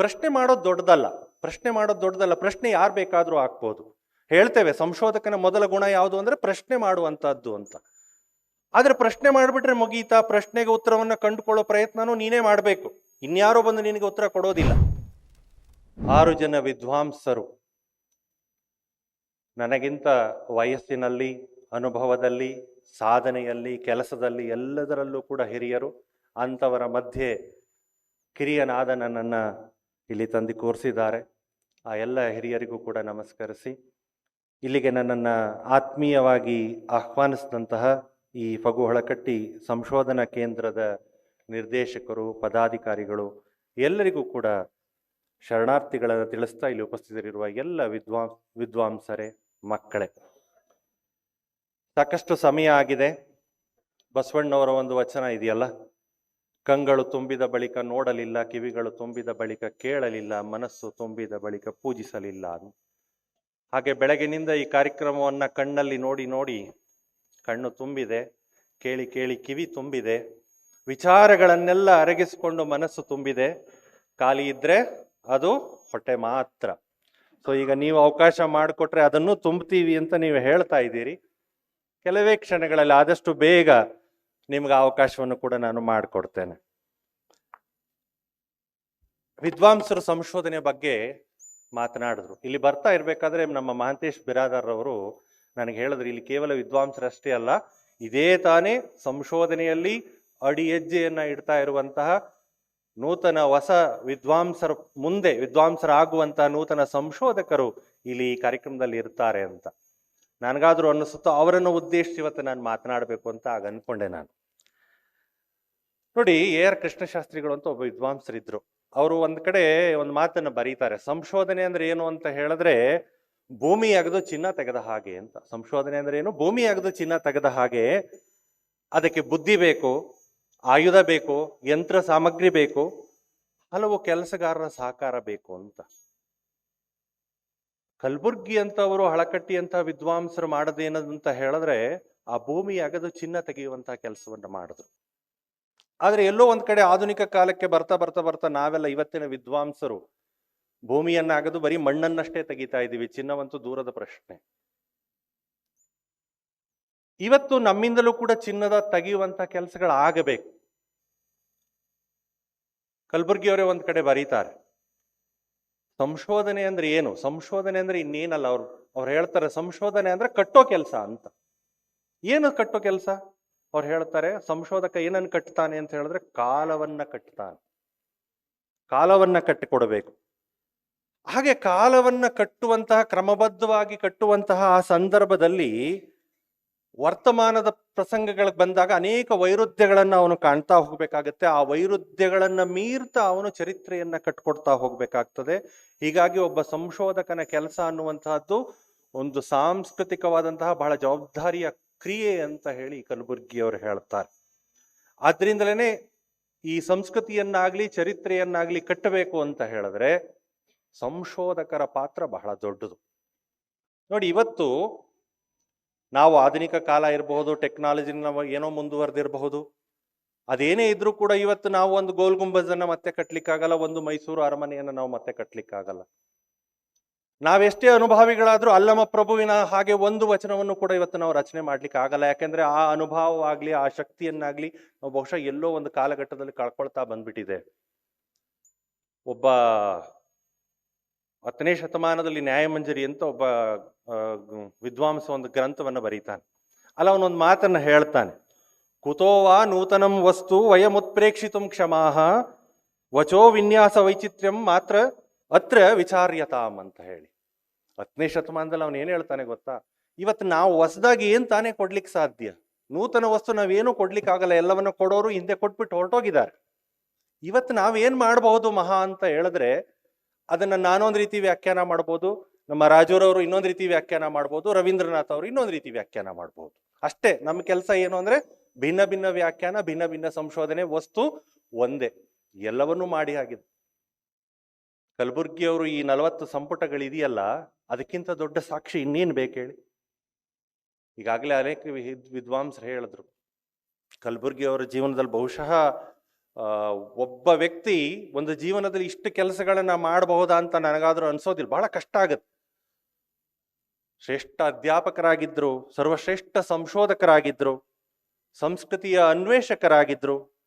ಪ್ರಶ್ನೆ ಮಾಡೋದು ದೊಡ್ಡದಲ್ಲ. ಪ್ರಶ್ನೆ ಮಾಡೋದು ದೊಡ್ಡದಲ್ಲ. ಪ್ರಶ್ನೆ ಯಾರು ಬೇಕಾದರೂ ಹಾಕ್ಬೋದು. ಹೇಳ್ತೇವೆ, ಸಂಶೋಧಕನ ಮೊದಲ ಗುಣ ಯಾವುದು ಅಂದರೆ ಪ್ರಶ್ನೆ ಮಾಡುವಂಥದ್ದು ಅಂತ. ಆದರೆ ಪ್ರಶ್ನೆ ಮಾಡಿಬಿಟ್ರೆ ಮುಗೀತಾ? ಪ್ರಶ್ನೆಗೆ ಉತ್ತರವನ್ನು ಕಂಡುಕೊಳ್ಳೋ ಪ್ರಯತ್ನನೂ ನೀನೇ ಮಾಡಬೇಕು. ಇನ್ಯಾರೋ ಬಂದು ನಿನಗೆ ಉತ್ತರ ಕೊಡೋದಿಲ್ಲ. ಆರು ಜನ ವಿದ್ವಾಂಸರು. ನನಗಿಂತ ವಯಸ್ಸಿನಲ್ಲಿ, ಅನುಭವದಲ್ಲಿ, ಸಾಧನೆಯಲ್ಲಿ, ಕೆಲಸದಲ್ಲಿ ಎಲ್ಲದರಲ್ಲೂ ಕೂಡ ಹಿರಿಯರು, ಅಂಥವರ ಮಧ್ಯೆ ಕಿರಿಯನಾದ ನನ್ನನ್ನು ಇಲ್ಲಿ ತಂದು ಕೂರಿಸಿದ್ದಾರೆ. ಆ ಎಲ್ಲ ಹಿರಿಯರಿಗೂ ಕೂಡ ನಮಸ್ಕರಿಸಿ. ಇಲ್ಲಿಗೆ ನನ್ನನ್ನು ಆತ್ಮೀಯವಾಗಿ ಆಹ್ವಾನಿಸಿದಂತಹ ಈ ಫಗು ಹೊಳಕಟ್ಟಿ ಸಂಶೋಧನಾ ಕೇಂದ್ರದ ನಿರ್ದೇಶಕರು, ಪದಾಧಿಕಾರಿಗಳು, ಎಲ್ಲರಿಗೂ ಕೂಡ ಶರಣಾರ್ಥಿಗಳನ್ನು ತಿಳಿಸ್ತಾ ಇಲ್ಲಿ ಉಪಸ್ಥಿತರಿರುವ ಎಲ್ಲ ವಿದ್ವಾ, ವಿದ್ವಾಂಸರೇ, ಮಕ್ಕಳೇ. ಸಾಕಷ್ಟು ಸಮಯ ಆಗಿದೆ. ಬಸವಣ್ಣವರ ಒಂದು ವಚನ ಇದೆಯಲ್ಲ? ಕಂಗಳು ತುಂಬಿದ ಬಳಿಕ ನೋಡಲಿಲ್ಲ, ಕಿವಿಗಳು ತುಂಬಿದ ಬಳಿಕ ಕೇಳಲಿಲ್ಲ, ಮನಸ್ಸು ತುಂಬಿದ ಬಳಿಕ ಪೂಜಿಸಲಿಲ್ಲ. ಹಾಗೆ ಬೆಳಗಿನಿಂದ ಈ ಕಾರ್ಯಕ್ರಮವನ್ನು ಕಣ್ಣಲ್ಲಿ ನೋಡಿ ನೋಡಿ ಕಣ್ಣು ತುಂಬಿದೆ, ಕೇಳಿ ಕೇಳಿ ಕಿವಿ ತುಂಬಿದೆ, ವಿಚಾರಗಳನ್ನೆಲ್ಲ ಅರಗಿಸಿಕೊಂಡು ಮನಸ್ಸು ತುಂಬಿದೆ. ಖಾಲಿ ಇದ್ದರೆ ಅದು ಹೊಟ್ಟೆ ಮಾತ್ರ. ಸೊ ಈಗ ನೀವು ಅವಕಾಶ ಮಾಡಿಕೊಟ್ರೆ ಅದನ್ನು ತುಂಬ್ತೀವಿ ಅಂತ ನೀವು ಹೇಳ್ತಾ ಇದ್ದೀರಿ. ಕೆಲವೇ ಕ್ಷಣಗಳಲ್ಲಿ ಆದಷ್ಟು ಬೇಗ ನಿಮ್ಗೆ ಅವಕಾಶವನ್ನು ಕೂಡ ನಾನು ಮಾಡಿಕೊಡ್ತೇನೆ. ವಿದ್ವಾಂಸರು ಸಂಶೋಧನೆ ಬಗ್ಗೆ ಮಾತನಾಡಿದ್ರು. ಇಲ್ಲಿ ಬರ್ತಾ ಇರಬೇಕಾದ್ರೆ ನಮ್ಮ ಮಹಾಂತೇಶ್ ಬಿರಾದಾರ್ ಅವರು ನನಗೆ ಹೇಳಿದ್ರು, ಇಲ್ಲಿ ಕೇವಲ ವಿದ್ವಾಂಸರಷ್ಟೇ ಅಲ್ಲ, ಇದೇ ತಾನೇ ಸಂಶೋಧನೆಯಲ್ಲಿ ಅಡಿ ಹೆಜ್ಜೆಯನ್ನು ಇಡ್ತಾ ಇರುವಂತಹ ನೂತನ ಹೊಸ ವಿದ್ವಾಂಸರ ಮುಂದೆ, ವಿದ್ವಾಂಸರಾಗುವಂತಹ ನೂತನ ಸಂಶೋಧಕರು ಇಲ್ಲಿ ಈ ಕಾರ್ಯಕ್ರಮದಲ್ಲಿ ಇರ್ತಾರೆ ಅಂತ. ನನಗಾದ್ರೂ ಅನ್ನಿಸುತ್ತೋ ಅವರನ್ನು ಉದ್ದೇಶಿಸಿ ಇವತ್ತು ನಾನು ಮಾತನಾಡಬೇಕು ಅಂತ ಆಗ ಅಂದ್ಕೊಂಡೆ ನಾನು. ನೋಡಿ, ಎ ಆರ್ ಕೃಷ್ಣಶಾಸ್ತ್ರಿಗಳು ಅಂತ ಒಬ್ಬ ವಿದ್ವಾಂಸರಿದ್ರು. ಅವರು ಒಂದು ಕಡೆ ಒಂದು ಮಾತನ್ನು ಬರೀತಾರೆ. ಸಂಶೋಧನೆ ಅಂದ್ರೆ ಏನು ಅಂತ ಹೇಳಿದ್ರೆ, ಭೂಮಿ ಅಗದು ಚಿನ್ನ ತೆಗೆದ ಹಾಗೆ ಅಂತ. ಸಂಶೋಧನೆ ಅಂದ್ರೆ ಏನು? ಭೂಮಿ ಅಗದು ಚಿನ್ನ ತೆಗೆದ ಹಾಗೆ ಅದಕ್ಕೆ ಬುದ್ಧಿ ಬೇಕು, ಆಯುಧ ಬೇಕು, ಯಂತ್ರ ಸಾಮಗ್ರಿ ಬೇಕು, ಹಲವು ಕೆಲಸಗಾರರ ಸಹಕಾರ ಬೇಕು ಅಂತ. ಕಲ್ಬುರ್ಗಿ ಅಂತವರು ಹಳಕಟ್ಟಿ ಅಂತ ವಿದ್ವಾಂಸರು ಮಾಡದೇನದಂತ ಹೇಳಿದ್ರೆ ಆ ಭೂಮಿ ಅಗದು ಚಿನ್ನ ತೆಗೆಯುವಂತಹ ಕೆಲಸವನ್ನ ಮಾಡಿದ್ರು. ಆದ್ರೆ ಎಲ್ಲೋ ಒಂದ್ ಕಡೆ ಆಧುನಿಕ ಕಾಲಕ್ಕೆ ಬರ್ತಾ ಬರ್ತಾ ಬರ್ತಾ ನಾವೆಲ್ಲ ಇವತ್ತಿನ ವಿದ್ವಾಂಸರು ಭೂಮಿಯನ್ನ ಅಗದು ಬರೀ ಮಣ್ಣನ್ನಷ್ಟೇ ತೆಗಿತಾ ಇದ್ದೀವಿ, ಚಿನ್ನವಂತೂ ದೂರದ ಪ್ರಶ್ನೆ. ಇವತ್ತು ನಮ್ಮಿಂದಲೂ ಕೂಡ ಚಿನ್ನದ ತೆಗೆಯುವಂತ ಕೆಲಸಗಳಾಗಬೇಕು. ಕಲಬುರ್ಗಿಯವರೇ ಒಂದ್ ಕಡೆ ಬರೀತಾರೆ. ಸಂಶೋಧನೆ ಅಂದ್ರೆ ಏನು? ಸಂಶೋಧನೆ ಅಂದ್ರೆ ಇನ್ನೇನಲ್ಲ, ಅವ್ರು ಅವ್ರು ಹೇಳ್ತಾರೆ ಸಂಶೋಧನೆ ಅಂದ್ರೆ ಕಟ್ಟೋ ಕೆಲಸ ಅಂತ. ಏನು ಕಟ್ಟೋ ಕೆಲಸ? ಅವ್ರು ಹೇಳ್ತಾರೆ ಸಂಶೋಧಕ ಏನನ್ನು ಕಟ್ತಾನೆ ಅಂತ ಹೇಳಿದ್ರೆ ಕಾಲವನ್ನ ಕಟ್ತಾನೆ. ಕಾಲವನ್ನ ಕಟ್ಟಿಕೊಡಬೇಕು. ಹಾಗೆ ಕಾಲವನ್ನ ಕಟ್ಟುವಂತಹ, ಕ್ರಮಬದ್ಧವಾಗಿ ಕಟ್ಟುವಂತಹ ಆ ಸಂದರ್ಭದಲ್ಲಿ ವರ್ತಮಾನದ ಪ್ರಸಂಗಗಳಿಗೆ ಬಂದಾಗ ಅನೇಕ ವೈರುಧ್ಯಗಳನ್ನು ಅವನು ಕಾಣ್ತಾ ಹೋಗಬೇಕಾಗತ್ತೆ. ಆ ವೈರುಧ್ಯಗಳನ್ನು ಮೀರ್ತಾ ಅವನು ಚರಿತ್ರೆಯನ್ನು ಕಟ್ಕೊಡ್ತಾ ಹೋಗಬೇಕಾಗ್ತದೆ. ಹೀಗಾಗಿ ಒಬ್ಬ ಸಂಶೋಧಕನ ಕೆಲಸ ಅನ್ನುವಂತಹದ್ದು ಒಂದು ಸಾಂಸ್ಕೃತಿಕವಾದಂತಹ ಬಹಳ ಜವಾಬ್ದಾರಿಯ ಕ್ರಿಯೆ ಅಂತ ಹೇಳಿ ಕಲಬುರ್ಗಿಯವರು ಹೇಳ್ತಾರೆ. ಆದ್ರಿಂದಲೇ ಈ ಸಂಸ್ಕೃತಿಯನ್ನಾಗಲಿ ಚರಿತ್ರೆಯನ್ನಾಗ್ಲಿ ಕಟ್ಟಬೇಕು ಅಂತ ಹೇಳಿದ್ರೆ ಸಂಶೋಧಕರ ಪಾತ್ರ ಬಹಳ ದೊಡ್ಡದು. ನೋಡಿ, ಇವತ್ತು ನಾವು ಆಧುನಿಕ ಕಾಲ ಇರಬಹುದು ಟೆಕ್ನಾಲಜಿ ಏನೋ ಮುಂದುವರೆದಿರಬಹುದು. ಅದೇನೇ ಇದ್ರೂ ಕೂಡ ಇವತ್ತು ನಾವು ಒಂದು ಗೋಲ್ ಗುಂಬಜನ್ನು ಮತ್ತೆ ಕಟ್ಟಲಿಕ್ಕಾಗಲ್ಲ ಒಂದು ಮೈಸೂರು ಅರಮನೆಯನ್ನ ನಾವು ಮತ್ತೆ ಕಟ್ಟಲಿಕ್ಕಾಗಲ್ಲ ನಾವೆಷ್ಟೇ ಅನುಭವಿಗಳಾದ್ರೂ ಅಲ್ಲಮ ಪ್ರಭುವಿನ ಹಾಗೆ ಒಂದು ವಚನವನ್ನು ಕೂಡ ಇವತ್ತು ನಾವು ರಚನೆ ಮಾಡ್ಲಿಕ್ಕೆ ಆಗಲ್ಲ ಯಾಕೆಂದ್ರೆ ಆ ಅನುಭವವಾಗ್ಲಿ, ಆ ಶಕ್ತಿಯನ್ನಾಗ್ಲಿ ನಾವು ಬಹುಶಃ ಎಲ್ಲೋ ಒಂದು ಕಾಲಘಟ್ಟದಲ್ಲಿ ಕಳ್ಕೊಳ್ತಾ ಬಂದ್ಬಿಟ್ಟಿದೆ. ಒಬ್ಬ ಹತ್ತನೇ ಶತಮಾನದಲ್ಲಿ ನ್ಯಾಯಮಂಜರಿ ಅಂತ ಒಬ್ಬ ವಿದ್ವಾಂಸ ಒಂದು ಗ್ರಂಥವನ್ನು ಬರೀತಾನೆ. ಅಲ್ಲ, ಅವನೊಂದು ಮಾತನ್ನ ಹೇಳ್ತಾನೆ. ಕುತೋವಾ ನೂತನಂ ವಸ್ತು ವಯಮುತ್ಪ್ರೇಕ್ಷಿತು ಕ್ಷಮಾಹ, ವಚೋ ವಿನ್ಯಾಸ ವೈಚಿತ್ರ್ಯಂ ಮಾತ್ರ ಅತ್ರ ವಿಚಾರ್ಯತಾಮ್ ಅಂತ ಹೇಳಿ. ಹತ್ತನೇ ಶತಮಾನದಲ್ಲಿ ಅವನು ಏನು ಹೇಳ್ತಾನೆ ಗೊತ್ತಾ? ಇವತ್ತು ನಾವು ಹೊಸದಾಗಿ ಏನು ತಾನೇ ಕೊಡ್ಲಿಕ್ಕೆ ಸಾಧ್ಯ? ನೂತನ ವಸ್ತು ನಾವೇನು ಕೊಡ್ಲಿಕ್ಕೆ ಆಗಲ್ಲ ಎಲ್ಲವನ್ನ ಕೊಡೋರು ಹಿಂದೆ ಕೊಟ್ಬಿಟ್ಟು ಹೊರಟೋಗಿದ್ದಾರೆ. ಇವತ್ತು ನಾವೇನ್ ಮಾಡಬಹುದು ಮಹಾ ಅಂತ ಹೇಳಿದ್ರೆ ಅದನ್ನ ನಾನೊಂದು ರೀತಿ ವ್ಯಾಖ್ಯಾನ ಮಾಡ್ಬೋದು. ನಮ್ಮ ರಾಜೂರವರು ಇನ್ನೊಂದು ರೀತಿ ವ್ಯಾಖ್ಯಾನ ಮಾಡ್ಬೋದು. ರವೀಂದ್ರನಾಥ್ ಅವರು ಇನ್ನೊಂದು ರೀತಿ ವ್ಯಾಖ್ಯಾನ ಮಾಡ್ಬೋದು. ಅಷ್ಟೇ ನಮ್ಮ ಕೆಲಸ ಏನು ಅಂದ್ರೆ ಭಿನ್ನ ಭಿನ್ನ ವ್ಯಾಖ್ಯಾನ, ಭಿನ್ನ ಭಿನ್ನ ಸಂಶೋಧನೆ ವಸ್ತು ಒಂದೇ. ಎಲ್ಲವನ್ನೂ ಮಾಡಿ ಆಗಿದೆ ಕಲಬುರ್ಗಿಯವರು ಈ ನಲವತ್ತು ಸಂಪುಟಗಳಿದೆಯಲ್ಲ, ಅದಕ್ಕಿಂತ ದೊಡ್ಡ ಸಾಕ್ಷಿ ಇನ್ನೇನು ಬೇಕು ಈಗಾಗಲೇ ಅನೇಕ ವಿದ್ವಾಂಸರು ಹೇಳಿದ್ರು. ಕಲಬುರ್ಗಿಯವರ ಜೀವನದಲ್ಲಿ ಬಹುಶಃ ಒಬ್ಬ ವ್ಯಕ್ತಿ ಒಂದು ಜೀವನದಲ್ಲಿ ಇಷ್ಟು ಕೆಲಸಗಳನ್ನು ಮಾಡಬಹುದಾ ಅಂತ ನನಗಾದ್ರೂ ಅನ್ಸೋದಿಲ್ಲ. ಬಹಳ ಕಷ್ಟ ಆಗತ್ತೆ. ಶ್ರೇಷ್ಠ ಅಧ್ಯಾಪಕರಾಗಿದ್ದರು ಸರ್ವಶ್ರೇಷ್ಠ ಸಂಶೋಧಕರಾಗಿದ್ರು, ಸಂಸ್ಕೃತಿಯ ಅನ್ವೇಷಕರಾಗಿದ್ರು,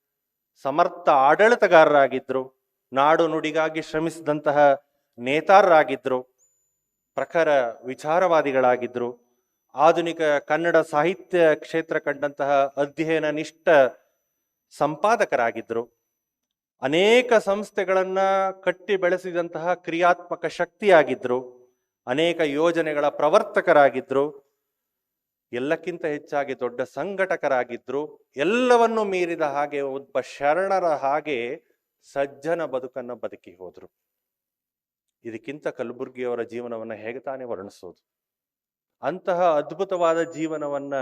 ಸಮರ್ಥ ಆಡಳಿತಗಾರರಾಗಿದ್ರು, ನಾಡು ನುಡಿಗಾಗಿ ಶ್ರಮಿಸಿದಂತಹ ನೇತಾರರಾಗಿದ್ರು, ಪ್ರಖರ ವಿಚಾರವಾದಿಗಳಾಗಿದ್ರು, ಆಧುನಿಕ ಕನ್ನಡ ಸಾಹಿತ್ಯ ಕ್ಷೇತ್ರ ಕಂಡಂತಹ ಅಧ್ಯಯನ ನಿಷ್ಠ ಸಂಪಾದಕರಾಗಿದ್ರು ಅನೇಕ ಸಂಸ್ಥೆಗಳನ್ನ ಕಟ್ಟಿ ಬೆಳೆಸಿದಂತಹ ಕ್ರಿಯಾತ್ಮಕ ಶಕ್ತಿಯಾಗಿದ್ದರು ಅನೇಕ ಯೋಜನೆಗಳ ಪ್ರವರ್ತಕರಾಗಿದ್ರು. ಎಲ್ಲಕ್ಕಿಂತ ಹೆಚ್ಚಾಗಿ ದೊಡ್ಡ ಸಂಘಟಕರಾಗಿದ್ರು. ಎಲ್ಲವನ್ನು ಮೀರಿದ ಹಾಗೆ ಒಬ್ಬ ಶರಣರ ಹಾಗೆ ಸಜ್ಜನ ಬದುಕನ್ನು ಬದುಕಿ ಹೋದರು. ಇದಕ್ಕಿಂತ ಕಲಬುರ್ಗಿಯವರ ಜೀವನವನ್ನು ಹೇಗೆ ತಾನೇ ವರ್ಣಿಸೋದು? ಅಂತಹ ಅದ್ಭುತವಾದ ಜೀವನವನ್ನ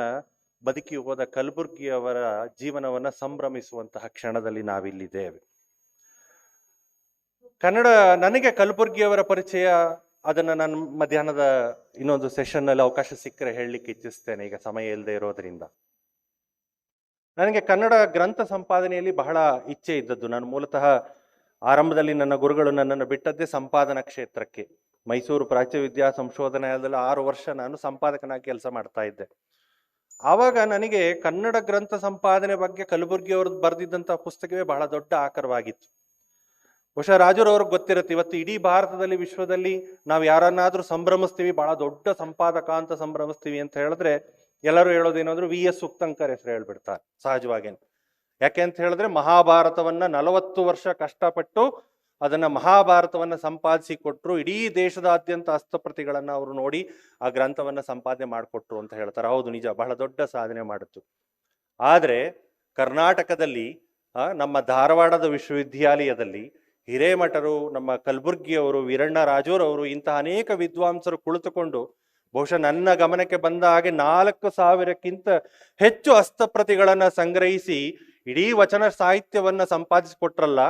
ಬದುಕಿ ಹೋದ ಕಲಬುರ್ಗಿಯವರ ಜೀವನವನ್ನ ಸಂಭ್ರಮಿಸುವಂತಹ ಕ್ಷಣದಲ್ಲಿ ನಾವಿಲ್ಲಿದ್ದೇವೆ. ಕನ್ನಡ, ನನಗೆ ಕಲಬುರ್ಗಿಯವರ ಪರಿಚಯ, ಅದನ್ನ ನಾನು ಮಧ್ಯಾಹ್ನದ ಇನ್ನೊಂದು ಸೆಷನ್ನಲ್ಲಿ ಅವಕಾಶ ಸಿಕ್ಕರೆ ಹೇಳಲಿಕ್ಕೆ ಇಚ್ಛಿಸ್ತೇನೆ, ಈಗ ಸಮಯ ಇಲ್ಲದೆ ಇರೋದ್ರಿಂದ. ನನಗೆ ಕನ್ನಡ ಗ್ರಂಥ ಸಂಪಾದನೆಯಲ್ಲಿ ಬಹಳ ಇಚ್ಛೆ ಇದ್ದದ್ದು. ನಾನು ಮೂಲತಃ ಆರಂಭದಲ್ಲಿ ನನ್ನ ಗುರುಗಳು ನನ್ನನ್ನು ಬಿಟ್ಟದ್ದೇ ಸಂಪಾದನಾ ಕ್ಷೇತ್ರಕ್ಕೆ. ಮೈಸೂರು ಪ್ರಾಚ್ಯ ವಿದ್ಯಾ ಸಂಶೋಧನಾಲಯದಲ್ಲಿ ಆರು ವರ್ಷ ನಾನು ಸಂಪಾದಕನಾಗಿ ಕೆಲಸ ಮಾಡ್ತಾ ಇದ್ದೆ. ಆವಾಗ ನನಗೆ ಕನ್ನಡ ಗ್ರಂಥ ಸಂಪಾದನೆ ಬಗ್ಗೆ ಕಲಬುರ್ಗಿ ಅವರು ಬರೆದಿದ್ದಂಥ ಪುಸ್ತಕವೇ ಬಹಳ ದೊಡ್ಡ ಆಕರವಾಗಿತ್ತು. ಬಹುಶಃ ರಾಜರವ್ರಿಗೆ ಗೊತ್ತಿರುತ್ತೆ, ಇವತ್ತು ಇಡೀ ಭಾರತದಲ್ಲಿ, ವಿಶ್ವದಲ್ಲಿ ನಾವು ಯಾರನ್ನಾದ್ರೂ ಸಂಭ್ರಮಿಸ್ತೀವಿ, ಬಹಳ ದೊಡ್ಡ ಸಂಪಾದಕ ಅಂತ ಸಂಭ್ರಮಿಸ್ತೀವಿ ಅಂತ ಹೇಳಿದ್ರೆ ಎಲ್ಲರೂ ಹೇಳೋದೇನಾದ್ರು ವಿ ಎಸ್ ಸುಕ್ತಂಕರ್ ಹೆಸರು ಹೇಳ್ಬಿಡ್ತಾರೆ, ಸಹಜವಾಗೇನು. ಯಾಕೆ ಅಂತ ಹೇಳಿದ್ರೆ ಮಹಾಭಾರತವನ್ನ ನಲವತ್ತು ವರ್ಷ ಕಷ್ಟಪಟ್ಟು ಅದನ್ನ ಮಹಾಭಾರತವನ್ನು ಸಂಪಾದಿಸಿ ಕೊಟ್ಟರು ಇಡೀ ದೇಶದಾದ್ಯಂತ ಹಸ್ತಪ್ರತಿಗಳನ್ನು ಅವರು ನೋಡಿ ಆ ಗ್ರಂಥವನ್ನು ಸಂಪಾದನೆ ಮಾಡಿಕೊಟ್ರು ಅಂತ ಹೇಳ್ತಾರೆ. ಹೌದು, ನಿಜ. ಬಹಳ ದೊಡ್ಡ ಸಾಧನೆ ಮಾಡಿತು ಆದರೆ ಕರ್ನಾಟಕದಲ್ಲಿ ನಮ್ಮ ಧಾರವಾಡದ ವಿಶ್ವವಿದ್ಯಾಲಯದಲ್ಲಿ ಹಿರೇಮಠರು, ನಮ್ಮ ಕಲಬುರ್ಗಿಯವರು ವೀರಣ್ಣ ರಾಜೂರವರು ಇಂತಹ ಅನೇಕ ವಿದ್ವಾಂಸರು ಕುಳಿತುಕೊಂಡು, ಬಹುಶಃ ನನ್ನ ಗಮನಕ್ಕೆ ಬಂದ ಹಾಗೆ ನಾಲ್ಕು ಸಾವಿರಕ್ಕಿಂತ ಹೆಚ್ಚು ಹಸ್ತಪ್ರತಿಗಳನ್ನು ಸಂಗ್ರಹಿಸಿ, ಇಡೀ ವಚನ ಸಾಹಿತ್ಯವನ್ನ ಸಂಪಾದಿಸಿಕೊಟ್ರಲ್ಲ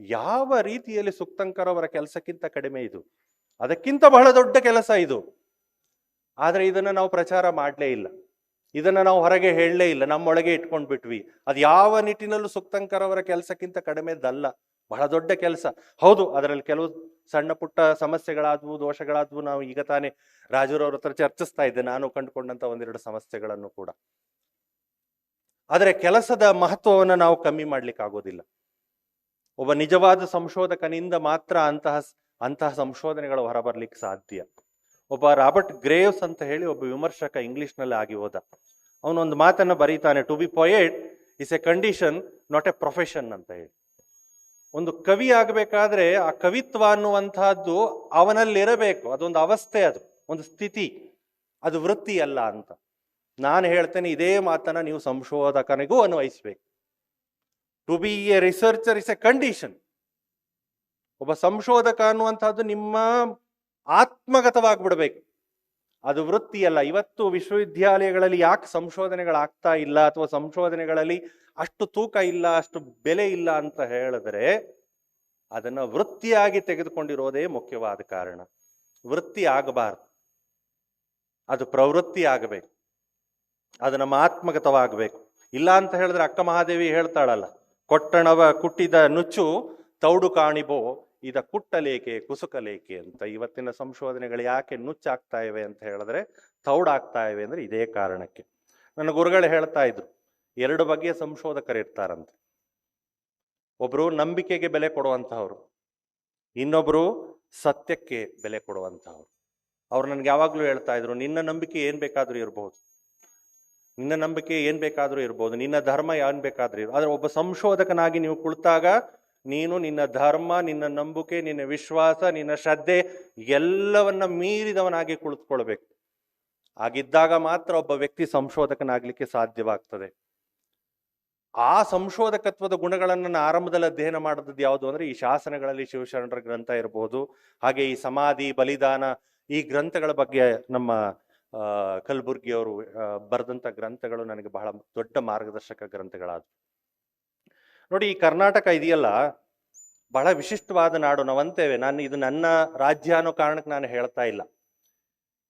ಯಾವ ರೀತಿಯಲ್ಲಿ ಸುಕ್ತಂಕರವರ ಕೆಲಸಕ್ಕಿಂತ ಕಡಿಮೆ ಇದು? ಅದಕ್ಕಿಂತ ಬಹಳ ದೊಡ್ಡ ಕೆಲಸ ಇದು. ಆದರೆ ಇದನ್ನು ನಾವು ಪ್ರಚಾರ ಮಾಡಲೇ ಇಲ್ಲ. ಇದನ್ನ ನಾವು ಹೊರಗೆ ಹೇಳಲೇ ಇಲ್ಲ. ನಮ್ಮೊಳಗೆ ಇಟ್ಕೊಂಡು ಬಿಟ್ವಿ ಅದು ಯಾವ ನಿಟ್ಟಿನಲ್ಲೂ ಸುಕ್ತಂಕರವರ ಕೆಲಸಕ್ಕಿಂತ ಕಡಿಮೆದಲ್ಲ. ಬಹಳ ದೊಡ್ಡ ಕೆಲಸ. ಹೌದು, ಅದರಲ್ಲಿ ಕೆಲವು ಸಣ್ಣ ಪುಟ್ಟ ಸಮಸ್ಯೆಗಳಾದ್ವು, ದೋಷಗಳಾದ್ವು ನಾವು ಈಗ ತಾನೇ ರಾಜುರವ್ರ ಹತ್ರ ಚರ್ಚಿಸ್ತಾ ಇದ್ದೆ. ನಾನು ಕಂಡುಕೊಂಡಂತ ಒಂದೆರಡು ಸಮಸ್ಯೆಗಳನ್ನು ಕೂಡ. ಆದರೆ ಕೆಲಸದ ಮಹತ್ವವನ್ನು ನಾವು ಕಮ್ಮಿ ಮಾಡ್ಲಿಕ್ಕೆ ಆಗೋದಿಲ್ಲ ಒಬ್ಬ ನಿಜವಾದ ಸಂಶೋಧಕನಿಂದ ಮಾತ್ರ ಅಂತಹ ಅಂತಹ ಸಂಶೋಧನೆಗಳು ಹೊರಬರ್ಲಿಕ್ಕೆ ಸಾಧ್ಯ. ಒಬ್ಬ ರಾಬರ್ಟ್ ಗ್ರೇವ್ಸ್ ಅಂತ ಹೇಳಿ ಒಬ್ಬ ವಿಮರ್ಶಕ ಇಂಗ್ಲಿಷ್ನಲ್ಲಿ ಆಗಿ ಹೋದ. ಅವನೊಂದು ಮಾತನ್ನ ಬರೀತಾನೆ to be poet is a condition not a profession ಅಂತ ಹೇಳಿ. ಒಂದು ಕವಿ ಆಗಬೇಕಾದ್ರೆ ಆ ಕವಿತ್ವ ಅನ್ನುವಂತಹದ್ದು ಅವನಲ್ಲಿರಬೇಕು. ಅದೊಂದು ಅವಸ್ಥೆ ಅದು, ಒಂದು ಸ್ಥಿತಿ. ಅದು ವೃತ್ತಿ ಅಲ್ಲ ಅಂತ. ನಾನು ಹೇಳ್ತೇನೆ, ಇದೇ ಮಾತನ್ನ ನೀವು ಸಂಶೋಧಕನಿಗೂ ಅನ್ವಯಿಸ್ಬೇಕು. To be a researcher is a condition ಒಬ್ಬ ಸಂಶೋಧಕ ಅನ್ನುವಂಥದ್ದು ನಿಮ್ಮ ಆತ್ಮಗತವಾಗ್ಬಿಡ್ಬೇಕು. ಅದು ವೃತ್ತಿ ಅಲ್ಲ. ಇವತ್ತು ವಿಶ್ವವಿದ್ಯಾಲಯಗಳಲ್ಲಿ ಯಾಕೆ ಸಂಶೋಧನೆಗಳಾಗ್ತಾ ಇಲ್ಲ ಅಥವಾ ಸಂಶೋಧನೆಗಳಲ್ಲಿ ಅಷ್ಟು ತೂಕ ಇಲ್ಲ, ಅಷ್ಟು ಬೆಲೆ ಇಲ್ಲ ಅಂತ ಹೇಳಿದ್ರೆ ಅದನ್ನು ವೃತ್ತಿಯಾಗಿ ತೆಗೆದುಕೊಂಡಿರೋದೇ ಮುಖ್ಯವಾದ ಕಾರಣ. ವೃತ್ತಿ ಆಗಬಾರ್ದು. ಅದು ಪ್ರವೃತ್ತಿ ಆಗಬೇಕು. ಅದು ನಮ್ಮ ಆತ್ಮಗತವಾಗಬೇಕು. ಇಲ್ಲ ಅಂತ ಹೇಳಿದ್ರೆ ಅಕ್ಕ ಮಹಾದೇವಿ ಹೇಳ್ತಾಳಲ್ಲ ಕೊಟ್ಟಣವ ಕುಟ್ಟಿದ ನುಚ್ಚು ತೌಡು ಕಾಣಿಬೋ, ಇದ ಕುಟ್ಟಲೇಕೆ, ಕುಸುಕಲೇಕೆ ಅಂತ ಇವತ್ತಿನ ಸಂಶೋಧನೆಗಳು ಯಾಕೆ ನುಚ್ಚಾಗ್ತಾ ಇವೆ ಅಂತ ಹೇಳಿದ್ರೆ, ತೌಡಾಗ್ತಾ ಇವೆ ಅಂದ್ರೆ ಇದೇ ಕಾರಣಕ್ಕೆ. ನನ್ನ ಗುರುಗಳು ಹೇಳ್ತಾ ಇದ್ರು, ಎರಡು ಬಗೆಯ ಸಂಶೋಧಕರು ಇರ್ತಾರಂತೆ ಒಬ್ರು ನಂಬಿಕೆಗೆ ಬೆಲೆ ಕೊಡುವಂತಹವ್ರು, ಇನ್ನೊಬ್ರು ಸತ್ಯಕ್ಕೆ ಬೆಲೆ ಕೊಡುವಂತಹವ್ರು. ಅವ್ರು ನನ್ಗೆ ಯಾವಾಗ್ಲೂ ಹೇಳ್ತಾ ಇದ್ರು, ನಿನ್ನ ನಂಬಿಕೆ ಏನ್ ಬೇಕಾದ್ರೂ ಇರಬಹುದು ನಿನ್ನ ನಂಬಿಕೆ ಏನು ಬೇಕಾದರೂ ಇರ್ಬೋದು, ನಿನ್ನ ಧರ್ಮ ಏನು ಬೇಕಾದರೂ ಇರ್ಬೋದು, ಆದರೆ ಒಬ್ಬ ಸಂಶೋಧಕನಾಗಿ ನೀವು ಕುಳಿತಾಗ ನೀನು ನಿನ್ನ ಧರ್ಮ, ನಿನ್ನ ನಂಬಿಕೆ, ನಿನ್ನ ವಿಶ್ವಾಸ, ನಿನ್ನ ಶ್ರದ್ಧೆ ಎಲ್ಲವನ್ನ ಮೀರಿದವನಾಗಿ ಕುಳಿತುಕೊಳ್ಬೇಕು. ಆಗಿದ್ದಾಗ ಮಾತ್ರ ಒಬ್ಬ ವ್ಯಕ್ತಿ ಸಂಶೋಧಕನಾಗಲಿಕ್ಕೆ ಸಾಧ್ಯವಾಗ್ತದೆ. ಆ ಸಂಶೋಧಕತ್ವದ ಗುಣಗಳನ್ನು ನಾನು ಆರಂಭದಲ್ಲಿ ಅಧ್ಯಯನ ಮಾಡಿದ್ದು ಯಾವುದು ಅಂದ್ರೆ ಈ ಶಾಸನಗಳಲ್ಲಿ ಶಿವಶರಣರ ಗ್ರಂಥ ಇರಬಹುದು ಹಾಗೆ ಈ ಸಮಾಧಿ, ಬಲಿದಾನ ಈ ಗ್ರಂಥಗಳ ಬಗ್ಗೆ ನಮ್ಮ ಆ ಕಲಬುರ್ಗಿಯವರು ಬರೆದಂಥ ಗ್ರಂಥಗಳು ನನಗೆ ಬಹಳ ದೊಡ್ಡ ಮಾರ್ಗದರ್ಶಕ ಗ್ರಂಥಗಳಾದವು. ನೋಡಿ, ಈ ಕರ್ನಾಟಕ ಇದೆಯಲ್ಲ, ಬಹಳ ವಿಶಿಷ್ಟವಾದ ನಾಡು, ನಾವಂತೇವೆ. ನಾನು ಇದು ನನ್ನ ರಾಜ್ಯ ಅನ್ನೋ ಕಾರಣಕ್ಕೆ ನಾನು ಹೇಳ್ತಾ ಇಲ್ಲ.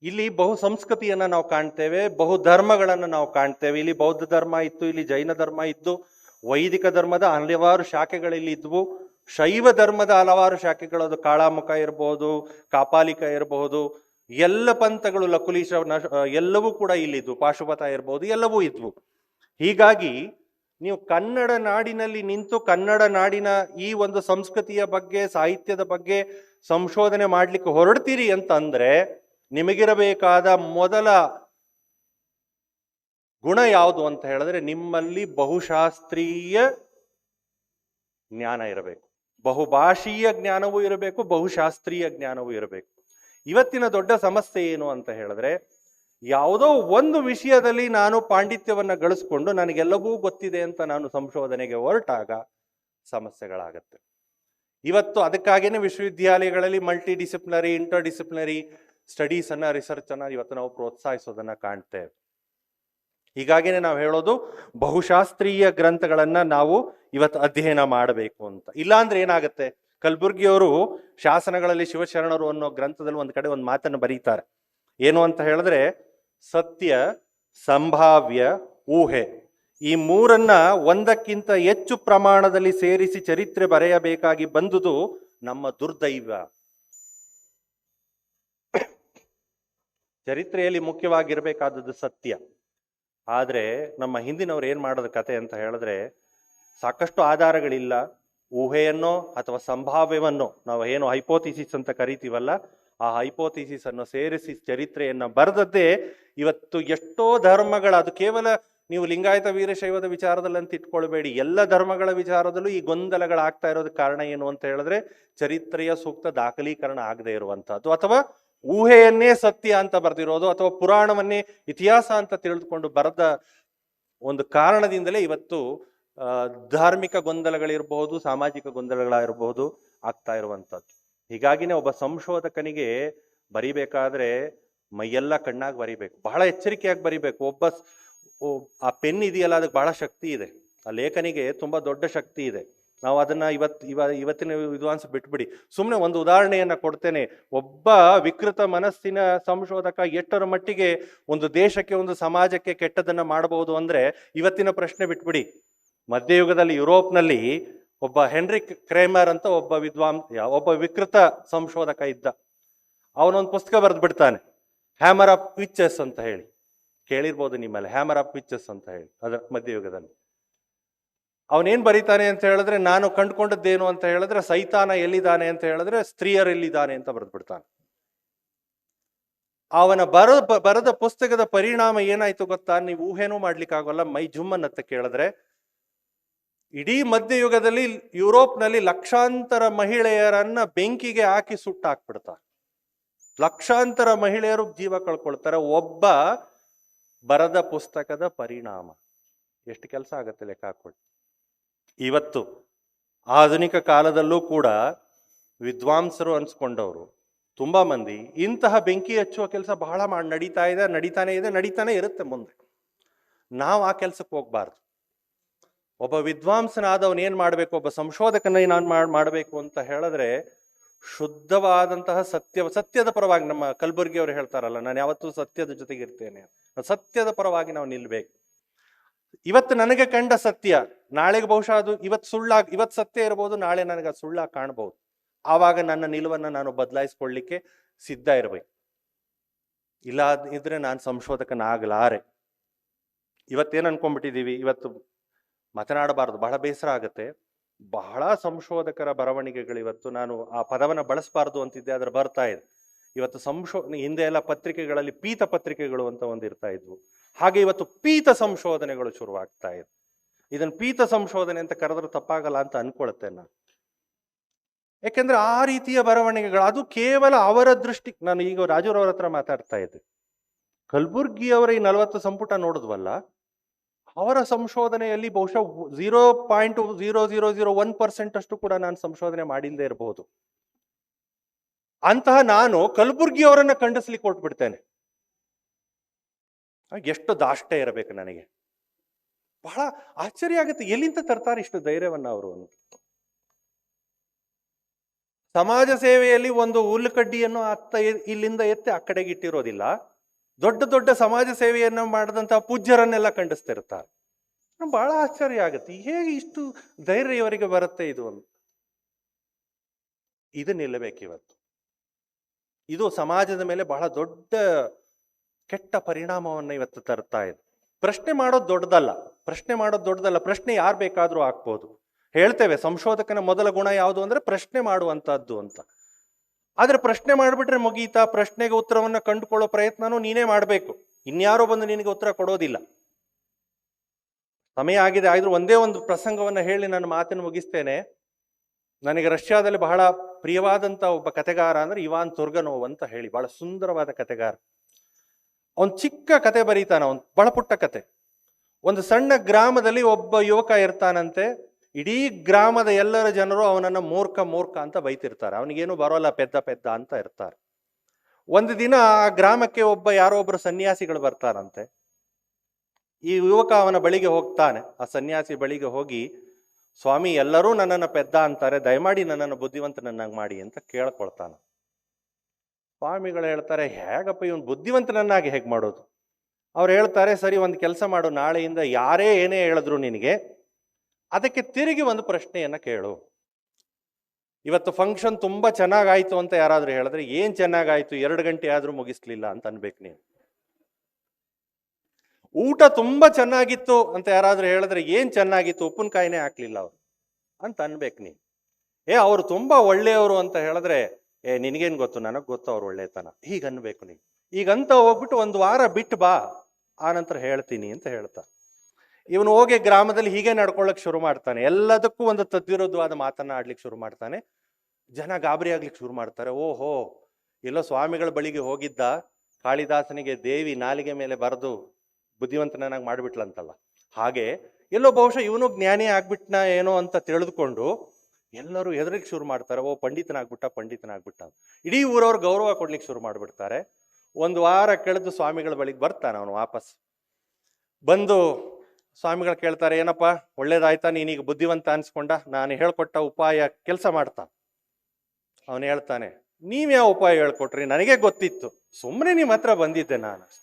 ಇಲ್ಲಿ ಬಹು ಸಂಸ್ಕೃತಿಯನ್ನು ನಾವು ಕಾಣ್ತೇವೆ, ಬಹು ಧರ್ಮಗಳನ್ನು ನಾವು ಕಾಣ್ತೇವೆ. ಇಲ್ಲಿ ಬೌದ್ಧ ಧರ್ಮ ಇತ್ತು, ಇಲ್ಲಿ ಜೈನ ಧರ್ಮ ಇತ್ತು, ವೈದಿಕ ಧರ್ಮದ ಹಲವಾರು ಶಾಖೆಗಳಲ್ಲಿ ಇದ್ವು. ಶೈವ ಧರ್ಮದ ಹಲವಾರು ಶಾಖೆಗಳು, ಅದು ಕಾಳಾಮುಖ ಇರಬಹುದು ಕಾಪಾಲಿಕ ಇರಬಹುದು ಎಲ್ಲ ಪಂಥಗಳು ಲಕುಲೀಶ ಎಲ್ಲವೂ ಕೂಡ ಇಲ್ಲಿದ್ವು. ಪಾಶುಪತ ಇರ್ಬೋದು, ಎಲ್ಲವೂ ಇದ್ವು. ಹೀಗಾಗಿ ನೀವು ಕನ್ನಡ ನಾಡಿನಲ್ಲಿ ನಿಂತು ಕನ್ನಡ ನಾಡಿನ ಈ ಒಂದು ಸಂಸ್ಕೃತಿಯ ಬಗ್ಗೆ, ಸಾಹಿತ್ಯದ ಬಗ್ಗೆ ಸಂಶೋಧನೆ ಮಾಡಲಿಕ್ಕೆ ಹೊರಡ್ತೀರಿ ಅಂತ ಅಂದರೆ ನಿಮಗಿರಬೇಕಾದ ಮೊದಲ ಗುಣ ಯಾವುದು ಅಂತ ಹೇಳಿದ್ರೆ ನಿಮ್ಮಲ್ಲಿ ಬಹುಶಾಸ್ತ್ರೀಯ ಜ್ಞಾನ ಇರಬೇಕು. ಬಹುಭಾಷೀಯ ಜ್ಞಾನವೂ ಇರಬೇಕು, ಬಹುಶಾಸ್ತ್ರೀಯ ಜ್ಞಾನವೂ ಇರಬೇಕು. ಇವತ್ತಿನ ದೊಡ್ಡ ಸಮಸ್ಯೆ ಏನು ಅಂತ ಹೇಳಿದ್ರೆ, ಯಾವುದೋ ಒಂದು ವಿಷಯದಲ್ಲಿ ನಾನು ಪಾಂಡಿತ್ಯವನ್ನು ಗಳಿಸ್ಕೊಂಡು ನನಗೆಲ್ಲವೂ ಗೊತ್ತಿದೆ ಅಂತ ನಾನು ಸಂಶೋಧನೆಗೆ ಹೊರಟಾಗ ಸಮಸ್ಯೆಗಳಾಗತ್ತೆ. ಇವತ್ತು ಅದಕ್ಕಾಗಿಯೇ ವಿಶ್ವವಿದ್ಯಾಲಯಗಳಲ್ಲಿ multi disciplinary inter disciplinary studies ಅನ್ನ ರಿಸರ್ಚ್ ಅನ್ನ ಇವತ್ತು ನಾವು ಪ್ರೋತ್ಸಾಹಿಸೋದನ್ನ ಕಾಣ್ತೇವೆ. ಹೀಗಾಗಿನೇ ನಾವು ಹೇಳೋದು, ಬಹುಶಾಸ್ತ್ರೀಯ ಗ್ರಂಥಗಳನ್ನ ನಾವು ಇವತ್ತು ಅಧ್ಯಯನ ಮಾಡಬೇಕು ಅಂತ. ಇಲ್ಲಾಂದ್ರೆ ಏನಾಗುತ್ತೆ? ಕಲಬುರ್ಗಿಯವರು ಶಾಸನಗಳಲ್ಲಿ ಶಿವಶರಣರು ಅನ್ನೋ ಗ್ರಂಥದಲ್ಲಿ ಒಂದು ಕಡೆ ಒಂದು ಮಾತನ್ನು ಬರೀತಾರೆ. ಏನು ಅಂತ ಹೇಳಿದ್ರೆ, ಸತ್ಯ, ಸಂಭಾವ್ಯ, ಊಹೆ. ಈ ಮೂರನ್ನ ಒಂದಕ್ಕಿಂತ ಹೆಚ್ಚು ಪ್ರಮಾಣದಲ್ಲಿ ಸೇರಿಸಿ ಚರಿತ್ರೆ ಬರೆಯಬೇಕಾಗಿ ಬಂದುದು ನಮ್ಮ ದುರ್ದೈವ. ಚರಿತ್ರೆಯಲ್ಲಿ ಮುಖ್ಯವಾಗಿರಬೇಕಾದದ್ದು ಸತ್ಯ. ಆದರೆ ನಮ್ಮ ಹಿಂದಿನವ್ರು ಏನ್ ಮಾಡೋದು ಕತೆ ಅಂತ ಹೇಳಿದ್ರೆ, ಸಾಕಷ್ಟು ಆಧಾರಗಳಿಲ್ಲ. ಊಹೆಯನ್ನೋ ಅಥವಾ ಸಂಭಾವ್ಯವನ್ನೋ ನಾವು ಏನು ಹೈಪೋಥಿಸಿಸ್ ಅಂತ ಕರಿತೀವಲ್ಲ, ಆ ಹೈಪೋಥಿಸಿಸ್ ಅನ್ನು ಸೇರಿಸಿ ಚರಿತ್ರೆಯನ್ನು ಬರೆದದ್ದೇ ಇವತ್ತು ಎಷ್ಟೋ ಧರ್ಮಗಳ. ಅದು ಕೇವಲ ನೀವು ಲಿಂಗಾಯತ ವೀರಶೈವದ ವಿಚಾರದಲ್ಲಿ ಅಂತ ಇಟ್ಕೊಳ್ಬೇಡಿ. ಎಲ್ಲ ಧರ್ಮಗಳ ವಿಚಾರದಲ್ಲೂ ಈ ಗೊಂದಲಗಳಾಗ್ತಾ ಇರೋದಕ್ಕೆ ಕಾರಣ ಏನು ಅಂತ ಹೇಳಿದ್ರೆ ಚರಿತ್ರೆಯ ಸೂಕ್ತ ದಾಖಲೀಕರಣ ಆಗದೆ ಇರುವಂತಹದ್ದು ಅಥವಾ ಊಹೆಯನ್ನೇ ಸತ್ಯ ಅಂತ ಬರೆದಿರೋದು ಅಥವಾ ಪುರಾಣವನ್ನೇ ಇತಿಹಾಸ ಅಂತ ತಿಳಿದುಕೊಂಡು ಬರೆದ ಒಂದು ಕಾರಣದಿಂದಲೇ ಇವತ್ತು ಧಾರ್ಮಿಕ ಗೊಂದಲಗಳಿರಬಹುದು, ಸಾಮಾಜಿಕ ಗೊಂದಲಗಳಾಗಿರಬಹುದು ಆಗ್ತಾ ಇರುವಂಥದ್ದು. ಹೀಗಾಗಿನೇ ಒಬ್ಬ ಸಂಶೋಧಕನಿಗೆ ಬರಿಬೇಕಾದ್ರೆ ಮೈಯೆಲ್ಲ ಕಣ್ಣಾಗಿ ಬರಿಬೇಕು, ಬಹಳ ಎಚ್ಚರಿಕೆಯಾಗಿ ಬರಿಬೇಕು. ಒಬ್ಬ ಆ ಪೆನ್ ಇದೆಯಲ್ಲ, ಅದಕ್ಕೆ ಬಹಳ ಶಕ್ತಿ ಇದೆ. ಆ ಲೇಖನಿಗೆ ತುಂಬಾ ದೊಡ್ಡ ಶಕ್ತಿ ಇದೆ. ನಾವು ಅದನ್ನ ಇವತ್, ಇವ, ಇವತ್ತಿನ ವಿದ್ವಾಂಸ ಬಿಟ್ಬಿಡಿ. ಸುಮ್ಮನೆ ಒಂದು ಉದಾಹರಣೆಯನ್ನ ಕೊಡ್ತೇನೆ. ಒಬ್ಬ ವಿಕೃತ ಮನಸ್ಸಿನ ಸಂಶೋಧಕ ಎಷ್ಟರ ಮಟ್ಟಿಗೆ ಒಂದು ದೇಶಕ್ಕೆ, ಒಂದು ಸಮಾಜಕ್ಕೆ ಕೆಟ್ಟದನ್ನ ಮಾಡಬಹುದು ಅಂದ್ರೆ ಇವತ್ತಿನ ಪ್ರಶ್ನೆ ಬಿಟ್ಬಿಡಿ. ಮಧ್ಯಯುಗದಲ್ಲಿ ಯುರೋಪ್ನಲ್ಲಿ ಒಬ್ಬ ಹೆನ್ರಿಕ್ ಕ್ರೇಮರ್ ಅಂತ ಒಬ್ಬ ವಿದ್ವಾಂ, ಒಬ್ಬ ವಿಕೃತ ಸಂಶೋಧಕ ಇದ್ದ. ಅವನೊಂದು ಪುಸ್ತಕ ಬರೆದು ಬಿಡ್ತಾನೆ. ಹ್ಯಾಮರ್ ಆಫ್ ವಿಚಸ್ ಅಂತ ಹೇಳಿ. ಕೇಳಿರ್ಬೋದು ನಿಮ್ಮಲ್ಲಿ ಹ್ಯಾಮರ್ ಆಫ್ ವಿಚಸ್ ಅಂತ ಹೇಳಿ ಅದರ ಮಧ್ಯಯುಗದಲ್ಲಿ. ಅವನೇನು ಬರೀತಾನೆ ಅಂತ ಹೇಳಿದ್ರೆ, ನಾನು ಕಂಡುಕೊಂಡದ್ದೇನು ಅಂತ ಹೇಳಿದ್ರೆ, ಸೈತಾನ ಎಲ್ಲಿದ್ದಾನೆ ಅಂತ ಹೇಳಿದ್ರೆ, ಸ್ತ್ರೀಯರ್ ಎಲ್ಲಿದ್ದಾನೆ ಅಂತ ಬರೆದು ಬಿಡ್ತಾನೆ. ಅವನ ಬರ ಬರದ ಪುಸ್ತಕದ ಪರಿಣಾಮ ಏನಾಯ್ತು ಗೊತ್ತಾ? ನೀವು ಊಹೆನೂ ಮಾಡ್ಲಿಕ್ಕಾಗಲ್ಲ. ಮೈ ಜುಮ್ಮನ್ನತ್ತ ಕೇಳಿದ್ರೆ ಇಡೀ ಮಧ್ಯಯುಗದಲ್ಲಿ ಯುರೋಪ್ನಲ್ಲಿ ಲಕ್ಷಾಂತರ ಮಹಿಳೆಯರನ್ನ ಬೆಂಕಿಗೆ ಹಾಕಿ ಸುಟ್ಟಾಕ್ಬಿಡ್ತಾರೆ ಲಕ್ಷಾಂತರ ಮಹಿಳೆಯರು ಜೀವ ಕಳ್ಕೊಳ್ತಾರೆ. ಒಬ್ಬ ಬರದ ಪುಸ್ತಕದ ಪರಿಣಾಮ. ಎಷ್ಟು ಕೆಲಸ ಆಗತ್ತೆ ಲೆಕ್ಕ ಹಾಕೊಳ್ಳಿ ಇವತ್ತು ಆಧುನಿಕ ಕಾಲದಲ್ಲೂ ಕೂಡ ವಿದ್ವಾಂಸರು ಅನ್ಸ್ಕೊಂಡವರು ತುಂಬಾ ಮಂದಿ ಇಂತಹ ಬೆಂಕಿ ಹಚ್ಚುವ ಕೆಲಸ ಬಹಳ ಮಾಡಿ ನಡೀತಾ ಇದೆ, ನಡೀತಾನೆ ಇದೆ, ನಡೀತಾನೆ ಇರುತ್ತೆ ಮುಂದೆ. ನಾವು ಆ ಕೆಲಸಕ್ಕೆ ಹೋಗ್ಬಾರ್ದು. ಒಬ್ಬ ವಿದ್ವಾಂಸನಾದವನು ಏನ್ ಮಾಡ್ಬೇಕು? ಒಬ್ಬ ಸಂಶೋಧಕನ ನಾನು ಮಾಡ್, ಮಾಡಬೇಕು ಅಂತ ಹೇಳಿದ್ರೆ ಶುದ್ಧವಾದಂತಹ ಸತ್ಯ, ಸತ್ಯದ ಪರವಾಗಿ ನಮ್ಮ ಕಲಬುರ್ಗಿ ಅವರು ಹೇಳ್ತಾರಲ್ಲ, ನಾನು ಯಾವತ್ತೂ ಸತ್ಯದ ಜೊತೆಗೆ ಇರ್ತೇನೆ ಸತ್ಯದ ಪರವಾಗಿ ನಾವು ನಿಲ್ಬೇಕು. ಇವತ್ತು ನನಗೆ ಕಂಡ ಸತ್ಯ, ನಾಳೆಗೆ ಬಹುಶಃ ಅದು ಇವತ್ತು ಸುಳ್ಳಾಗಿ ಇವತ್ತು ಸತ್ಯ ಇರಬಹುದು ನಾಳೆ ನನಗೆ ಅದು ಸುಳ್ಳಾಗಿ ಕಾಣಬಹುದು ಆವಾಗ ನನ್ನ ನಿಲುವನ್ನ ನಾನು ಬದಲಾಯಿಸ್ಕೊಳ್ಳಿಕ್ಕೆ ಸಿದ್ಧ ಇರಬೇಕು. ಇಲ್ಲ ಇದ್ರೆ ನಾನು ಸಂಶೋಧಕನಾಗಲಾರೆ. ಇವತ್ತೇನ್ ಅನ್ಕೊಂಡ್ಬಿಟ್ಟಿದ್ದೀವಿ ಇವತ್ತು ಮಾತನಾಡಬಾರದು. ಬಹಳ ಬೇಸರ ಆಗುತ್ತೆ. ಬಹಳ ಸಂಶೋಧಕರ ಬರವಣಿಗೆಗಳು ಇವತ್ತು ನಾನು ಆ ಪದವನ್ನು ಬಳಸಬಾರ್ದು ಅಂತಿದ್ದೆ, ಆದ್ರೆ ಬರ್ತಾ ಇದೆ. ಇವತ್ತು ಸಂಶೋ, ಹಿಂದೆ ಎಲ್ಲ ಪತ್ರಿಕೆಗಳಲ್ಲಿ ಪೀತ ಪತ್ರಿಕೆಗಳು ಅಂತ ಒಂದು ಇರ್ತಾ ಇದ್ವು. ಹಾಗೆ ಇವತ್ತು ಪೀತ ಸಂಶೋಧನೆಗಳು ಶುರುವಾಗ್ತಾ ಇದೆ. ಇದನ್ನ ಪೀತ ಸಂಶೋಧನೆ ಅಂತ ಕರೆದ್ರೆ ತಪ್ಪಾಗಲ್ಲ ಅಂತ ಅನ್ಕೊಳತ್ತೆ ನಾನು. ಯಾಕೆಂದ್ರೆ ಆ ರೀತಿಯ ಬರವಣಿಗೆಗಳು, ಅದು ಕೇವಲ ಅವರ ದೃಷ್ಟಿ, ನಾನು ಈಗ ರಾಜೂರವ್ರ ಹತ್ರ ಮಾತಾಡ್ತಾ ಇದ್ದೆ. ಕಲ್ಬುರ್ಗಿ ಅವರ ಈ ನಲವತ್ತು ಸಂಪುಟ ನೋಡಿದ್ವಲ್ಲ? ಅವರ ಸಂಶೋಧನೆಯಲ್ಲಿ ಬಹುಶಃ zero point zero zero zero one percent ಅಷ್ಟು ಕೂಡ ನಾನು ಸಂಶೋಧನೆ ಮಾಡಿಲ್ಲದೆ ಇರಬಹುದು. ಅಂತಹ ನಾನು ಕಲಬುರ್ಗಿ ಅವರನ್ನ ಖಂಡಿಸ್ಲಿಕ್ಕೆ ಕೊಟ್ಬಿಡ್ತೇನೆ ಎಷ್ಟು ದಾಷ್ಟ ಇರಬೇಕು ನನಗೆ. ಬಹಳ ಆಶ್ಚರ್ಯ ಆಗುತ್ತೆ, ಎಲ್ಲಿಂದ ತರ್ತಾರೆ ಇಷ್ಟು ಧೈರ್ಯವನ್ನ ಅವರು ಸಮಾಜ ಸೇವೆಯಲ್ಲಿ ಒಂದು ಹುಲ್ಲುಕಡ್ಡಿಯನ್ನು ಅತ್ತ ಇಲ್ಲಿಂದ ಎತ್ತಿ ಆ ಕಡೆಗೆ ಇಟ್ಟಿರೋದಿಲ್ಲ. ದೊಡ್ಡ ದೊಡ್ಡ ಸಮಾಜ ಸೇವೆಯನ್ನು ಮಾಡಿದಂತಹ ಪೂಜ್ಯರನ್ನೆಲ್ಲ ಖಂಡಿಸ್ತಿರ್ತಾರೆ. ಬಹಳ ಆಶ್ಚರ್ಯ ಆಗುತ್ತೆ. ಹೇಗೆ ಇಷ್ಟು ಧೈರ್ಯ ಇವರಿಗೆ ಬರುತ್ತೆ ಇದು ಅಂತ ಇದು ನಿಲ್ಲಬೇಕು ಇವತ್ತು. ಇದು ಸಮಾಜದ ಮೇಲೆ ಬಹಳ ದೊಡ್ಡ, ಕೆಟ್ಟ ಪರಿಣಾಮವನ್ನು ಇವತ್ತು ತರ್ತಾ ಇದೆ. ಪ್ರಶ್ನೆ ಮಾಡೋದು ದೊಡ್ಡದಲ್ಲ. ಪ್ರಶ್ನೆ ಮಾಡೋದು ದೊಡ್ಡದಲ್ಲ. ಪ್ರಶ್ನೆ ಯಾರು ಬೇಕಾದರೂ ಹಾಕ್ಬೋದು. ಹೇಳ್ತೇವೆ, ಸಂಶೋಧಕನ ಮೊದಲ ಗುಣ ಯಾವುದು ಅಂದರೆ ಪ್ರಶ್ನೆ ಮಾಡುವಂಥದ್ದು ಅಂತ. ಆದ್ರೆ ಪ್ರಶ್ನೆ ಮಾಡಿಬಿಟ್ರೆ ಮುಗೀತಾ, ಪ್ರಶ್ನೆಗೆ ಉತ್ತರವನ್ನು ಕಂಡುಕೊಳ್ಳೋ ಪ್ರಯತ್ನನೂ ನೀನೇ ಮಾಡಬೇಕು. ಇನ್ಯಾರೋ ಬಂದು ನಿನಗೆ ಉತ್ತರ ಕೊಡೋದಿಲ್ಲ. ಸಮಯ ಆಗಿದೆ, ಆದರೂ ಒಂದೇ ಒಂದು ಪ್ರಸಂಗವನ್ನು ಹೇಳಿ ನನ್ನ ಮಾತನ್ನು ಮುಗಿಸ್ತೇನೆ. ನನಗೆ ರಷ್ಯಾದಲ್ಲಿ ಬಹಳ ಪ್ರಿಯವಾದಂತ ಒಬ್ಬ ಕತೆಗಾರ ಅಂದ್ರೆ ಇವಾನ್ ತುರ್ಗನೋವ್ ಅಂತ ಹೇಳಿ, ಬಹಳ ಸುಂದರವಾದ ಕತೆಗಾರ ಅವನ್ ಚಿಕ್ಕ ಕತೆ ಬರೀತಾನ, ಅವನ್ ಬಹಳ ಪುಟ್ಟ ಕತೆ. ಒಂದು ಸಣ್ಣ ಗ್ರಾಮದಲ್ಲಿ ಒಬ್ಬ ಯುವಕ ಇರ್ತಾನಂತೆ. ಇಡೀ ಗ್ರಾಮದ ಎಲ್ಲರ ಜನರು ಅವನನ್ನು ಮೂರ್ಖ ಮೂರ್ಖ ಅಂತ ಬೈತಿರ್ತಾರೆ. ಅವನಿಗೇನು ಬರೋಲ್ಲ ಪೆದ್ದ ಪೆದ್ದ ಅಂತ ಇರ್ತಾರೆ. ಒಂದು ದಿನ ಆ ಗ್ರಾಮಕ್ಕೆ ಒಬ್ಬ ಯಾರೋ ಒಬ್ಬರು ಸನ್ಯಾಸಿಗಳು ಬರ್ತಾರಂತೆ. ಈ ಯುವಕ ಅವನ ಬಳಿಗೆ ಹೋಗ್ತಾನೆ. ಆ ಸನ್ಯಾಸಿ ಬಳಿಗೆ ಹೋಗಿ, ಸ್ವಾಮಿ, ಎಲ್ಲರೂ ನನ್ನನ್ನು ಪೆದ್ದ ಅಂತಾರೆ. ದಯಮಾಡಿ ನನ್ನನ್ನು ಬುದ್ಧಿವಂತನನ್ನಾಗಿ ಮಾಡಿ ಅಂತ ಕೇಳ್ಕೊಳ್ತಾನೆ. ಸ್ವಾಮಿಗಳು ಹೇಳ್ತಾರೆ, ಹೇಗಪ್ಪ ಇವನು ಬುದ್ಧಿವಂತನನ್ನಾಗಿ ಹೇಗೆ ಮಾಡೋದು? ಅವ್ರು ಹೇಳ್ತಾರೆ, ಸರಿ, ಒಂದು ಕೆಲಸ ಮಾಡು. ನಾಳೆಯಿಂದ ಯಾರೇ ಏನೇ ಹೇಳಿದ್ರು ನಿನಗೆ ಅದಕ್ಕೆ ತಿರುಗಿ ಒಂದು ಪ್ರಶ್ನೆಯನ್ನು ಕೇಳು. ಇವತ್ತು ಫಂಕ್ಷನ್ ತುಂಬ ಚೆನ್ನಾಗಾಯಿತು ಅಂತ ಯಾರಾದರೂ ಹೇಳಿದ್ರೆ ಏನು ಚೆನ್ನಾಗಾಯಿತು? ಎರಡು ಗಂಟೆ ಆದರೂ ಮುಗಿಸ್ಲಿಲ್ಲ ಅಂತ ಅನ್ಬೇಕು ನೀನು ಊಟ ತುಂಬ ಚೆನ್ನಾಗಿತ್ತು ಅಂತ ಯಾರಾದರೂ ಹೇಳಿದ್ರೆ ಏನು ಚೆನ್ನಾಗಿತ್ತು? ಉಪ್ಪಿನಕಾಯಿನೇ ಹಾಕ್ಲಿಲ್ಲ ಅವರು ಅಂತ ಅನ್ಬೇಕು ನೀನು ಏ, ಅವರು ತುಂಬ ಒಳ್ಳೆಯವರು ಅಂತ ಹೇಳಿದ್ರೆ, ಏ, ನಿನಗೇನು ಗೊತ್ತು? ನನಗೆ ಗೊತ್ತು ಅವ್ರು ಒಳ್ಳೆತನ. ಹೀಗನ್ಬೇಕು ಅನ್ಬೇಕು ಈಗಂತ ಹೋಗ್ಬಿಟ್ಟು ಒಂದು ವಾರ ಬಿಟ್ಟು ಬಾ. ಆನಂತರ ನಂತರ ಹೇಳ್ತೀನಿ ಅಂತ ಹೇಳ್ತಾರೆ ಇವನು ಹೋಗಿ ಗ್ರಾಮದಲ್ಲಿ ಹೀಗೆ ನಡ್ಕೊಳ್ಳಕ್ ಶುರು ಮಾಡ್ತಾನೆ. ಎಲ್ಲದಕ್ಕೂ ಒಂದು ತದ್ವಿರುದ್ಧವಾದ ಮಾತನ್ನ ಆಡ್ಲಿಕ್ಕೆ ಶುರು ಮಾಡ್ತಾನೆ. ಜನ ಗಾಬರಿ ಆಗ್ಲಿಕ್ಕೆ ಶುರು ಮಾಡ್ತಾರೆ. ಓಹೋ, ಎಲ್ಲೋ ಸ್ವಾಮಿಗಳ ಬಳಿಗೆ ಹೋಗಿದ್ದ ಕಾಳಿದಾಸನಿಗೆ ದೇವಿ ನಾಲಿಗೆ ಮೇಲೆ ಬರೆದು ಬುದ್ಧಿವಂತನಾಗಿ ಮಾಡಿಬಿಟ್ಲಂತಲ್ಲ. ಹಾಗೆ ಎಲ್ಲೋ ಬಹುಶಃ ಇವನು ಜ್ಞಾನಿ ಆಗ್ಬಿಟ್ನ ಏನೋ ಅಂತ ತಿಳಿದುಕೊಂಡು ಎಲ್ಲರೂ ಹೆದರಿಕ್ ಶುರು ಮಾಡ್ತಾರೆ. ಓ, ಪಂಡಿತನಾಗ್ಬಿಟ್ಟ ಪಂಡಿತನಾಗ್ಬಿಟ್ಟ. ಇಡೀ ಊರವ್ರು ಗೌರವ ಕೊಡ್ಲಿಕ್ಕೆ ಶುರು ಮಾಡಿಬಿಡ್ತಾರೆ. ಒಂದು ವಾರ ಕಳೆದು ಸ್ವಾಮಿಗಳ ಬಳಿಗೆ ಬರ್ತಾನೆ ಅವನು ವಾಪಸ್. ಬಂದು ಸ್ವಾಮಿಗಳು ಕೇಳ್ತಾರೆ, ಏನಪ್ಪ, ಒಳ್ಳೇದಾಯ್ತಾ, ನೀನೀಗ ಬುದ್ಧಿವಂತ ಅನ್ಸ್ಕೊಂಡ, ನಾನು ಹೇಳ್ಕೊಟ್ಟ ಉಪಾಯ ಕೆಲಸ ಮಾಡ್ತಾ. ಅವನು ಹೇಳ್ತಾನೆ ನೀವ್ಯಾವ ಉಪಾಯ ಹೇಳ್ಕೊಟ್ರಿ? ನನಗೆ ಗೊತ್ತಿತ್ತು. ಸುಮ್ಮನೆ ನಿಮ್ಮ ಹತ್ರ ಬಂದಿದ್ದೆ ನಾನು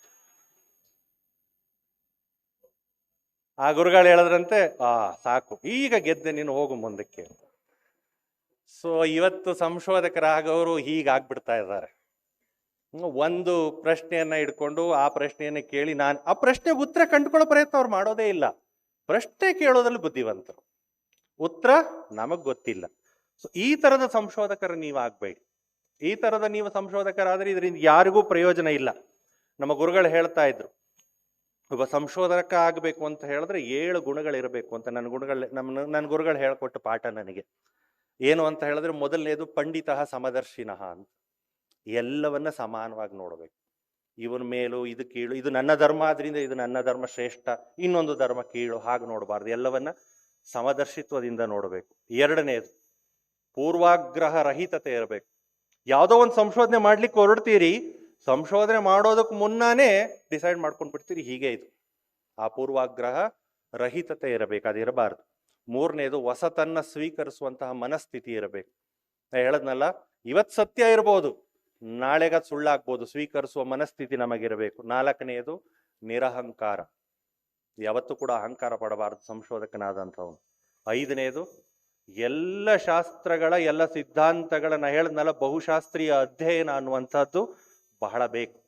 ಆ ಗುರುಗಳು ಹೇಳದ್ರಂತೆ, ಆ, ಸಾಕು, ಈಗ ಗೆದ್ದೆ, ನೀನು ಹೋಗು ಮುಂದಕ್ಕೆ. ಸೊ ಇವತ್ತು ಸಂಶೋಧಕರಾಗವರು ಹೀಗಾಗ್ಬಿಡ್ತಾ ಇದ್ದಾರೆ. ಒಂದು ಪ್ರಶ್ನೆಯನ್ನ ಇಟ್ಕೊಂಡು ಆ ಪ್ರಶ್ನೆಯನ್ನ ಕೇಳಿ ನಾನು ಆ ಪ್ರಶ್ನೆಗೆ ಉತ್ತರ ಕಂಡುಕೊಳ್ಳೋ ಪ್ರಯತ್ನ ಅವ್ರು ಮಾಡೋದೇ ಇಲ್ಲ. ಪ್ರಶ್ನೆ ಕೇಳೋದ್ರಲ್ಲಿ ಬುದ್ಧಿವಂತರು. ಉತ್ತರ ನಮಗ್ ಗೊತ್ತಿಲ್ಲ. ಸೊ ಈ ತರದ ಸಂಶೋಧಕರು ನೀವು ಆಗ್ಬೇಡಿ. ಈ ತರದ ನೀವು ಸಂಶೋಧಕರಾದ್ರೆ ಇದರಿಂದ ಯಾರಿಗೂ ಪ್ರಯೋಜನ ಇಲ್ಲ. ನಮ್ಮ ಗುರುಗಳು ಹೇಳ್ತಾ ಇದ್ರು. ಒಬ್ಬ ಸಂಶೋಧಕ ಆಗಬೇಕು ಅಂತ ಹೇಳಿದ್ರೆ ಏಳು ಗುಣಗಳಿರಬೇಕು ಅಂತ ನನ್ನ ಗುಣಗಳು ನಮ್ಮ ನನ್ನ ಗುರುಗಳು ಹೇಳ್ಕೊಟ್ಟ ಪಾಠ ನನಗೆ. ಏನು ಅಂತ ಹೇಳಿದ್ರೆ ಮೊದಲನೇದು ಪಂಡಿತ ಸಮದರ್ಶಿನಃ ಅಂತ. ಎಲ್ಲವನ್ನ ಸಮಾನವಾಗಿ ನೋಡಬೇಕು. ಇವನ ಮೇಲೂ ಇದು ಕೀಳು, ಇದು ನನ್ನ ಧರ್ಮ ಆದ್ರಿಂದ ಇದು ನನ್ನ ಧರ್ಮ ಶ್ರೇಷ್ಠ, ಇನ್ನೊಂದು ಧರ್ಮ ಕೀಳು, ಹಾಗೆ ನೋಡಬಾರ್ದು. ಎಲ್ಲವನ್ನ ಸಮದರ್ಶಿತ್ವದಿಂದ ನೋಡಬೇಕು. ಎರಡನೇದು, ಪೂರ್ವಾಗ್ರಹ ರಹಿತತೆ ಇರಬೇಕು. ಯಾವುದೋ ಒಂದು ಸಂಶೋಧನೆ ಮಾಡ್ಲಿಕ್ಕೆ ಹೊರಡ್ತೀರಿ, ಸಂಶೋಧನೆ ಮಾಡೋದಕ್ಕೆ ಮುನ್ನಾನೇ ಡಿಸೈಡ್ ಮಾಡ್ಕೊಂಡು ಬಿಡ್ತೀರಿ, ಹೀಗೆ ಇದು. ಆ ಪೂರ್ವಾಗ್ರಹ ರಹಿತತೆ ಇರಬೇಕು ಅದಿರಬಾರ್ದು ಮೂರನೇದು ಹೊಸತನ್ನ ಸ್ವೀಕರಿಸುವಂತಹ ಮನಸ್ಥಿತಿ ಇರಬೇಕು. ನಾ ಹೇಳದ್ನಲ್ಲ, ಇವತ್ ಸತ್ಯ ಇರ್ಬೋದು. ನಾಳೆಗ ಸುಳ್ಳಾಗ್ಬೋದು, ಸ್ವೀಕರಿಸುವ ಮನಸ್ಥಿತಿ ನಮಗಿರಬೇಕು. ನಾಲ್ಕನೆಯದು ನಿರಹಂಕಾರ. ಯಾವತ್ತೂ ಕೂಡ ಅಹಂಕಾರ ಪಡಬಾರದು ಸಂಶೋಧಕನಾದಂಥವನು. ಐದನೇದು ಎಲ್ಲ ಶಾಸ್ತ್ರಗಳ, ಎಲ್ಲ ಸಿದ್ಧಾಂತಗಳ ಹೇಳಿದ್ನಲ್ಲ ಬಹುಶಾಸ್ತ್ರೀಯ ಅಧ್ಯಯನ ಅನ್ನುವಂಥದ್ದು ಬಹಳ ಬೇಕು.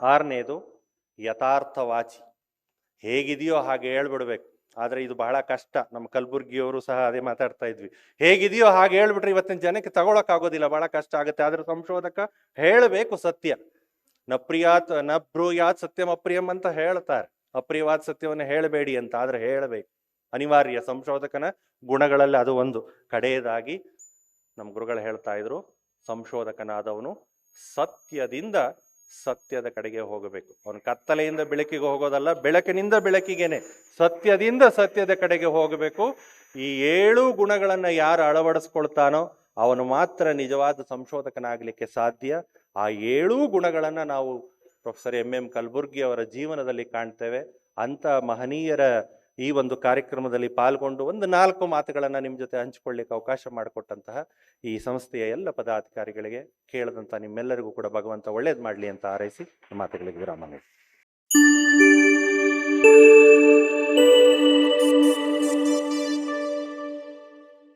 ಆರನೇದು ಯಥಾರ್ಥವಾಚಿ. ಹೇಗಿದೆಯೋ ಹಾಗೆ ಹೇಳ್ಬಿಡ್ಬೇಕು. ಆದ್ರೆ ಇದು ಬಹಳ ಕಷ್ಟ. ನಮ್ಮ ಕಲಬುರ್ಗಿಯವರು ಸಹ ಅದೇ ಮಾತಾಡ್ತಾ ಇದ್ವಿ. ಹೇಗಿದೆಯೋ ಹಾಗೆ ಹೇಳ್ಬಿಟ್ರೆ ಇವತ್ತಿನ ಜನಕ್ಕೆ ತಗೊಳಕ್ಕಾಗೋದಿಲ್ಲ. ಬಹಳ ಕಷ್ಟ ಆಗುತ್ತೆ. ಆದ್ರೆ ಸಂಶೋಧಕ ಹೇಳಬೇಕು ಸತ್ಯ. ನಪ್ರಿಯಾತ್ ಪ್ರಿಯಾತ್, ನ ಬ್ರೂಯಾತ್ ಸತ್ಯಂ ಅಪ್ರಿಯಂ ಅಂತ ಹೇಳ್ತಾರೆ. ಅಪ್ರಿಯವಾದ ಸತ್ಯವನ್ನು ಹೇಳಬೇಡಿ ಅಂತ ಆದ್ರೆ ಹೇಳಬೇಕು. ಅನಿವಾರ್ಯ ಸಂಶೋಧಕನ ಗುಣಗಳಲ್ಲಿ ಅದು ಒಂದು. ಕಡೆಯದಾಗಿ ನಮ್ಮ ಗುರುಗಳು ಹೇಳ್ತಾ ಇದ್ರು, ಸಂಶೋಧಕನಾದವನು ಸತ್ಯದಿಂದ ಸತ್ಯದ ಕಡೆಗೆ ಹೋಗಬೇಕು. ಅವನು ಕತ್ತಲೆಯಿಂದ ಬೆಳಕಿಗೆ ಹೋಗೋದಲ್ಲ, ಬೆಳಕಿನಿಂದ ಬೆಳಕಿಗೆನೆ ಸತ್ಯದಿಂದ ಸತ್ಯದ ಕಡೆಗೆ ಹೋಗಬೇಕು. ಈ ಏಳು ಗುಣಗಳನ್ನು ಯಾರು ಅಳವಡಿಸ್ಕೊಳ್ತಾನೋ ಅವನು ಮಾತ್ರ ನಿಜವಾದ ಸಂಶೋಧಕನಾಗಲಿಕ್ಕೆ ಸಾಧ್ಯ. ಆ ಏಳೂ ಗುಣಗಳನ್ನು ನಾವು ಪ್ರೊಫೆಸರ್ ಎಂ ಎಂ ಕಲಬುರ್ಗಿ ಅವರ ಜೀವನದಲ್ಲಿ ಕಾಣ್ತೇವೆ. ಅಂತ ಮಹನೀಯರ ಈ ಒಂದು ಕಾರ್ಯಕ್ರಮದಲ್ಲಿ ಪಾಲ್ಗೊಂಡು ಒಂದು ನಾಲ್ಕು ಮಾತುಗಳನ್ನು ನಿಮ್ಮ ಜೊತೆ ಹಂಚಿಕೊಳ್ಳಿಕ್ಕೆ ಅವಕಾಶ ಮಾಡಿಕೊಟ್ಟಂತಹ ಈ ಸಂಸ್ಥೆಯ ಎಲ್ಲ ಪದಾಧಿಕಾರಿಗಳಿಗೆ ಕೇಳದಂತ ನಿಮ್ಮೆಲ್ಲರಿಗೂ ಕೂಡ ಭಗವಂತ ಒಳ್ಳೇದು ಮಾಡಲಿ ಅಂತ ಹಾರೈಸಿ ಮಾತುಗಳಿಗೆ ವಿರಾಮ